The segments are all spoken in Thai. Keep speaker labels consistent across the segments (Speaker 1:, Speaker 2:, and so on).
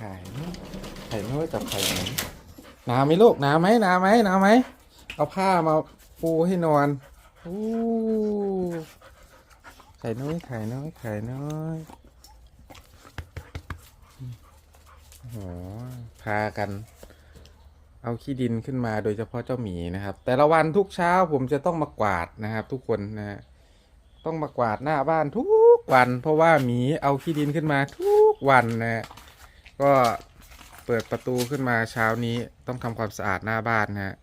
Speaker 1: ไข่ไข่ไม่ว่าจับไข่ไหนหนาไหมลูกหนาไหมหนาไหมหนาไหมเอาผ้ามาปูให้นอนอู้ไข่น้อยไข่น้อยไข่น้อยโอ้พากัน เอาขี้ดินขึ้นมาโดยเฉพาะเจ้าหมีนะครับ แต่ละวันทุกเช้าผมจะต้องมากวาดนะครับ ทุกคนนะฮะต้องมากวาดหน้าบ้านทุกวัน เพราะว่าหมีเอาขี้ดินขึ้นมาทุกวันนะฮะ ก็เปิดประตูขึ้นมาเช้านี้ต้องทำความสะอาดหน้าบ้านนะฮะ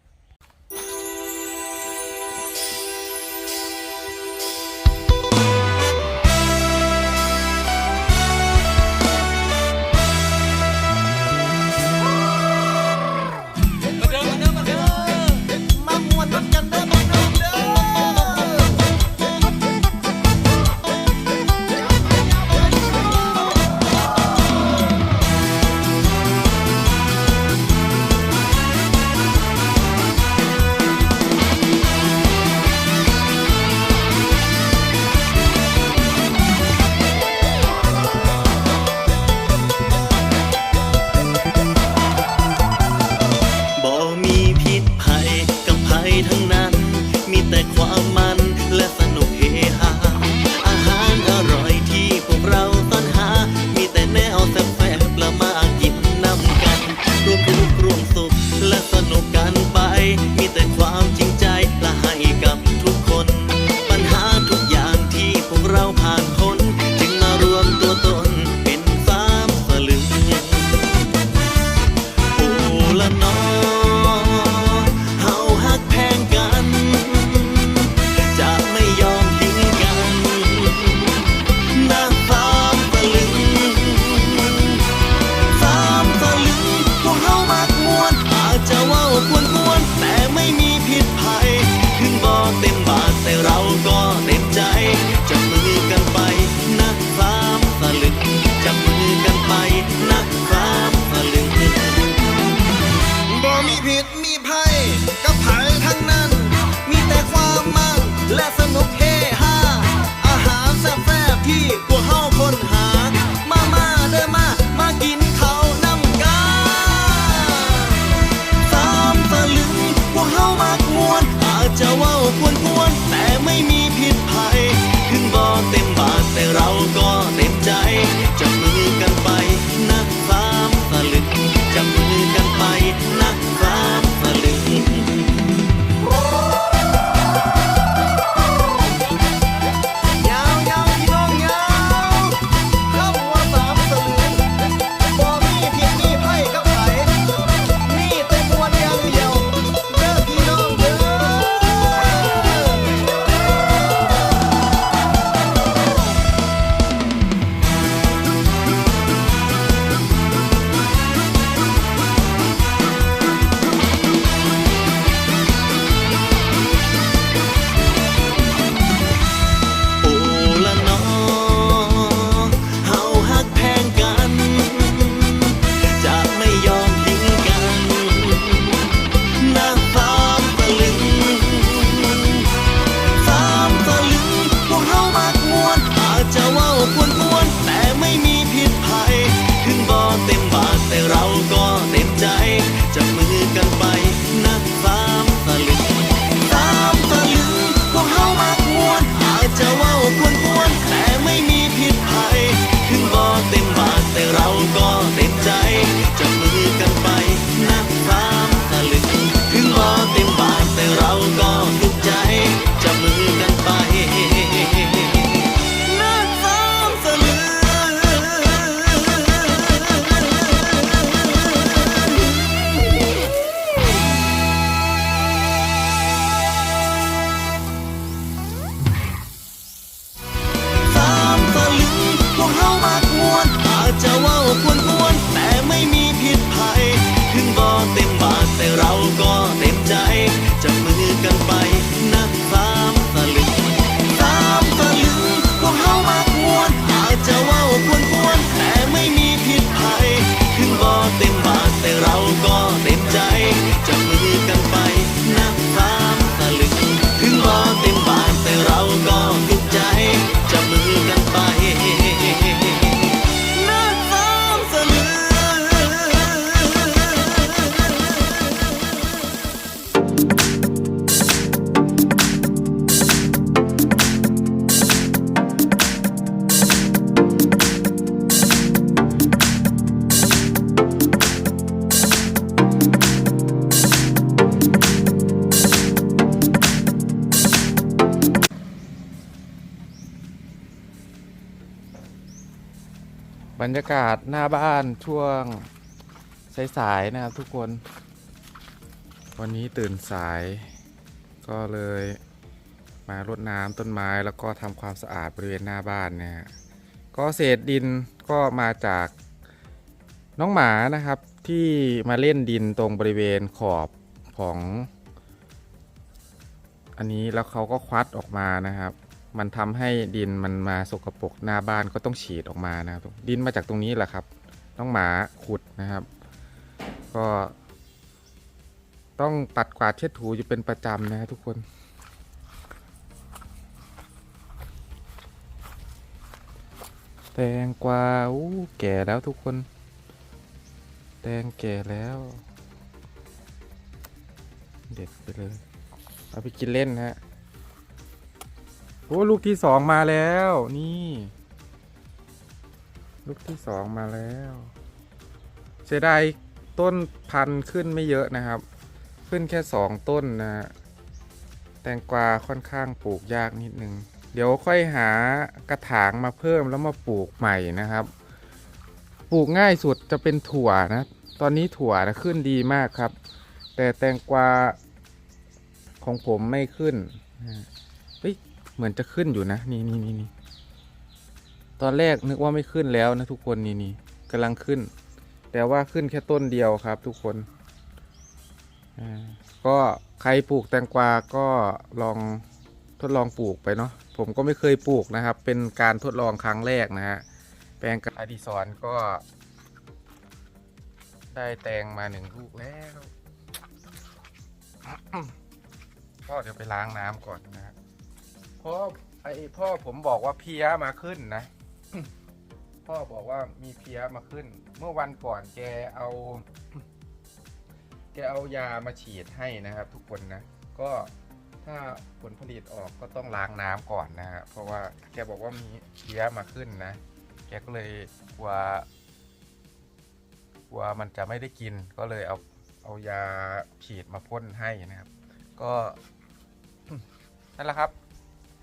Speaker 2: และสนุกกันไป บรรยากา
Speaker 1: ศหน้าบ้านช่วงสายๆนะครับทุกคน วันนี้ตื่นสาย ก็เลยมารดน้ำต้นไม้แล้วก็ทำความสะอาดบริเวณหน้าบ้านเนี่ยก็เศษดินก็มาจากน้องหมานะครับที่มาเล่นดินตรงบริเวณขอบของ อันนี้แล้วเขาก็ควัดออกมานะครับ มันทำให้ดินมันมาสกปรกหน้าบ้านก็ต้องฉีดออกมานะครับ ดินมาจากตรงนี้แหละครับน้องหมาขุดนะครับ ก็ ต้องปัดกวาดเช็ดถูอยู่เป็นประจำนะทุกคน แตงกวาอู้แก่แล้วทุกคน แตงแก่แล้ว เด็ดไปเลย เอาไปกินเล่นนะฮะ โอ้ลูกที่สองมาแล้ว นี่ ลูกที่สองมาแล้ว เสียดายต้นพันธุ์ขึ้นไม่เยอะนะครับ ขึ้นแค่สองต้นนะแตงกวาค่อนข้างปลูกยากนิดนึง เดี๋ยวค่อยหากระถางมาเพิ่มแล้วมาปลูกใหม่นะครับ ปลูกง่ายสุดจะเป็นถั่วนะ ตอนนี้ถั่วนะขึ้นดีมากครับ แต่แตงกวาของผมไม่ขึ้นนะ เหมือนจะขึ้นอยู่นะ นี่นี่นี่นี่ตอนแรกนึกว่าไม่ขึ้นแล้วนะทุกคนนี่นี่กำลังขึ้น แต่ว่าขึ้นแค่ต้นเดียวครับ ทุกคนก็ใครปลูกแตงกวาก็ลองทดลองปลูกไปเนาะผมก็ไม่เคยปลูกนะครับ เป็นการทดลองครั้งแรกนะฮะแปลงกับอดิศรก็ ได้แตงมาหนึ่งลูกแล้วก็เดี๋ยวไปล้างน้ำก่อนนะฮะเพราะไอพ่อผมบอกว่าเพี้ยมาขึ้นนะ พ่อบอกว่ามีเพี้ยมาขึ้น เมื่อวันก่อนแกเอา แกเอายามาฉีดให้นะครับ ทุกคนนะ ก็ถ้าผลผลิตออกก็ต้องล้างน้ำก่อนนะฮะเพราะว่าแกบอกว่ามีเพี้ยมาขึ้นนะ แกก็เลยกลัวกลัวมันจะไม่ได้กิน ก็เลยเอาเอายาฉีดมาพ่นให้นะครับ ก็นั่นแหละครับ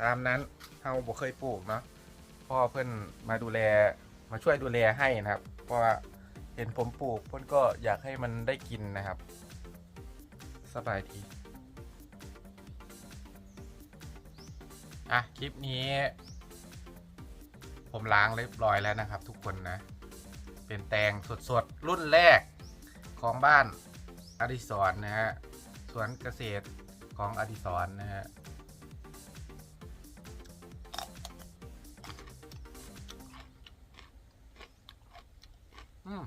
Speaker 1: ตามนั้นเฮาบ่เคยปลูกเนาะพ่อเพื่อนมาดูแลมาช่วยดูแลให้นะครับ เพราะว่าเห็นผมปลูกเพื่อนก็อยากให้มันได้กินนะครับ สบายทีอะคลิปนี้ ผมล้างเรียบร้อยแล้วนะครับ ทุกคนนะ เป็นแตงสดๆ รุ่นแรกของบ้านอดิศรนะฮะสวนเกษตรของอดิศรนะฮะ อืม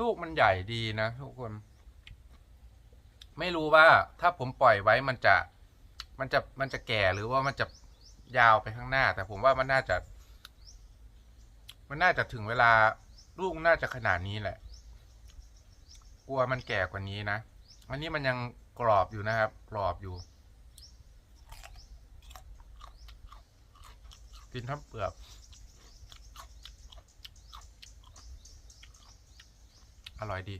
Speaker 1: ลูกมันใหญ่ดีนะทุกคน ไม่รู้ว่าถ้าผมปล่อยไว้มันจะ มันจะมันจะแก่หรือว่ามันจะยาวไปข้างหน้า แต่ผมว่ามันน่าจะ มันน่าจะถึงเวลาลูกน่าจะขนาดนี้แหละ กลัวมันแก่กว่านี้นะอันนี้มันยัง กรอบอยู่นะครับ กรอบอยู่ กินทั้งเปลือก อร่อยดี